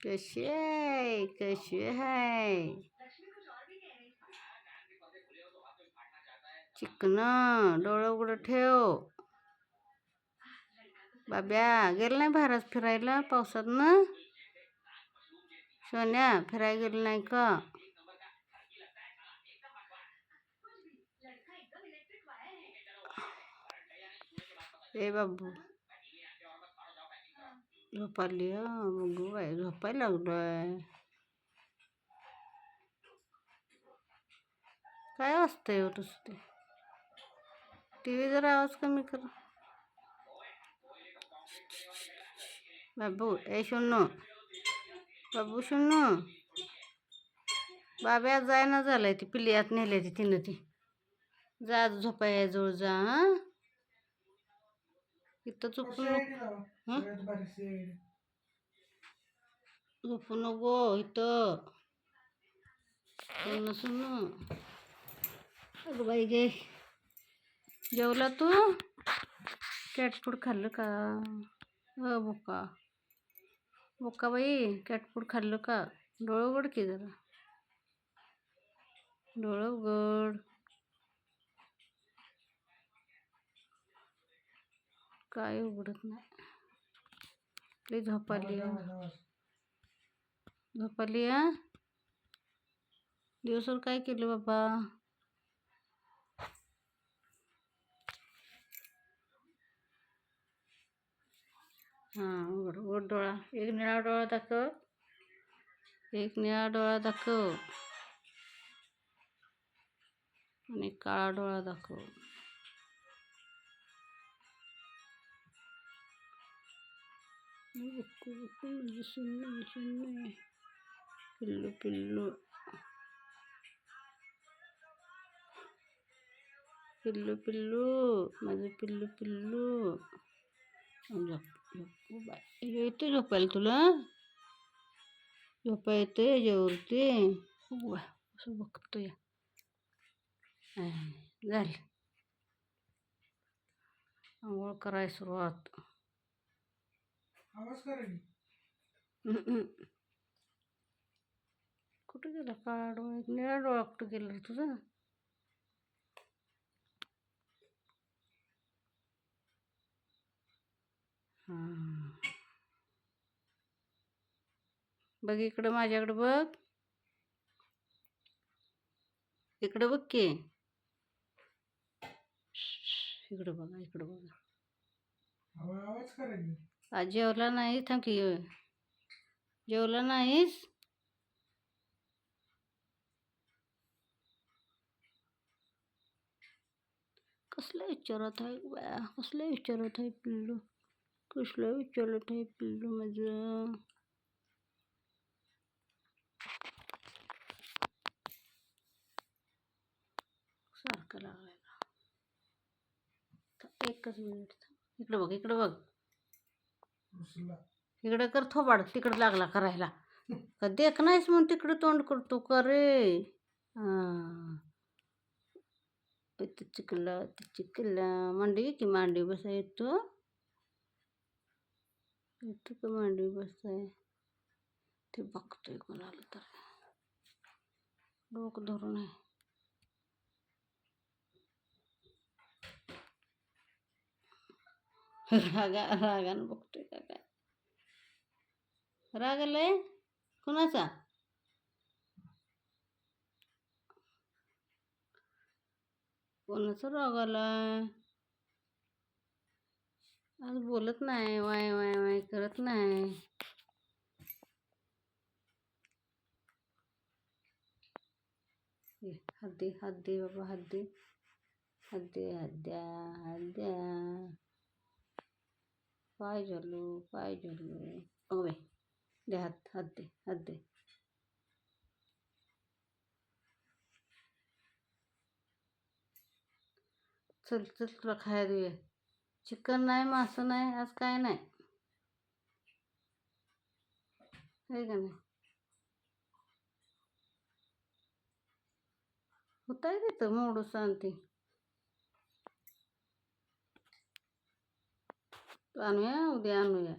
कशी आहे? कशी आहे? चिकन डोळं उघडं ठेव. बाब्या गेलं नाही भारत फिरायला पावसात ना सोन्या फिरायला गेलं नाही का? ए बाबू. झोपाली बघू बाय झोपायला लागलोय. काय वाजतंय हो तसं ते टी व्ही जरा आवाज कमी कर. बाबू ए शून्य. बाबू शून्य. बाब्या जाय ना झालंय ती पिल्ली नेले ती तिनं ती. जा झोपाय जवळ जा हा इथं झोपू नको. हं? झोपू नको इथं. सोनं सोनं. अगं बाई गे. जेवला तू? कॅटफूड खाल्लं का? अ बोका. बोका बाई कॅटफूड खाल्लं का? डोळं उघड की जरा. डोळं उघड. नाही लई झोपाली आहे. झोपाली दिवसभर काय केलं बाबा। हाँ उघड उघड डोळा एक निळा डोळा दाखव एक निळा डोळा दाखव आणि काळा डोळा दाखव बुक्कू बुक्कू म्हणजे सुन्न सुन्न पिल्लू पिल्लू पिल्लू पिल्लू माझं पिल्लू पिल्लू झोप झोपू बाय येते झोपायला तुला झोपा येते याच्यावरती बघ असं बघतोय झाली आंघोळ करायला सुरुवात आवाज करेल कुठं गेला? काळा डोळा एक निळा डोळा कुठं गेला तुझा? हां. बघ इकडं माझ्याकडं बघ. इकडं बघ की. इकडं बघा इकडं बघा. आवाज आज जेवला नाही थांब की, जेवला नाहीस? कसलं विचारत आहे बया कसलं विचारत आहे पिल्लू, कसलं विचारत आहे पिल्लू माझं? सारखं लागायला. एकच मिनिट. इकडं बघ इकडं बघ. इकडं कर थोबाड तिकडं लागला करायला. का देख नाहीस म्हणून तिकडं तोंड करतो का रे. चिकला चिकला मांडी की मांडी बसा येतो. येतो का मांडी बसाय ते बघतोय कोणाला तर. डोकं धरून आहे. रागा रागानं बघतोय का काय? राग आलाय? कुणाचा? कोणाचा राग आलाय? आज बोलत नाही वाय वाय वाय करत नाही. हद्दी हद्दी दे बाबा हद्दी. दे हद्द्या हद्द्या. पाय द्या पाय द्या अवे द्या हात हात दे हात दे. चल चल तुला खायला देऊया. चिकन नाही मासं नाही आज काय नाही. आहे का नाही? होत आहे तिथं मोडूस ఆమె ఉదయాన్నే